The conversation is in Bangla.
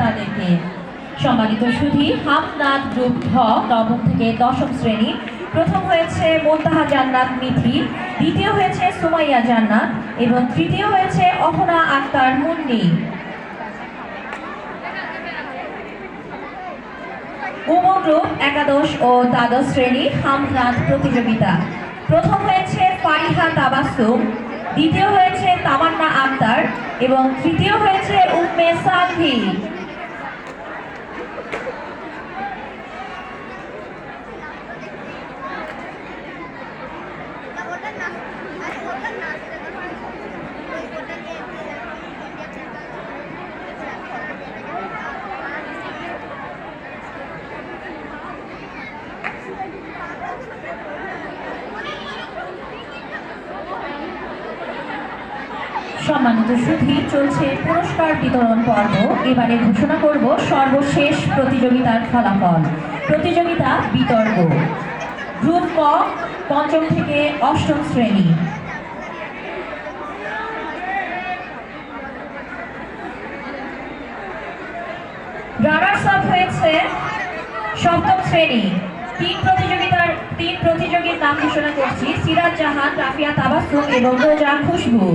তাদেরকে। সম্মানিত সুধী হামনাথ গ্রুপ ঘ, নবম থেকে দশম শ্রেণি। প্রথম হয়েছে মোন্তাহা জান্নাত মিথি, দ্বিতীয় হয়েছে সুমাইয়া জান্নাত, এবং তৃতীয় হয়েছে অহনা আক্তার মুন্নি। উম গ্রুপ একাদশ ও দ্বাদশ শ্রেণি হামনাথ প্রতিযোগিতা। প্রথম হয়েছে ফারিহা তাবাসুম দ্বিতীয় হয়েছে তামান্না আক্তার, এবং তৃতীয় হয়েছে উম্মে সালভি সম্মানিত সুধী, চলছে পুরস্কার বিতরণ পর্ব। এবারে ঘোষণা করব সর্বশেষ প্রতিযোগিতার ফলাফল। প্রতিযোগিতা বিতর্ক। গ্রুপ ক, পঞ্চম থেকে অষ্টম শ্রেণি। রানার্স আপ হয়েছে সপ্তম শ্রেণি। তিন প্রতিযোগিতার জাহান রাফিয়া তাবাসুম এবং রোজা খুশবু।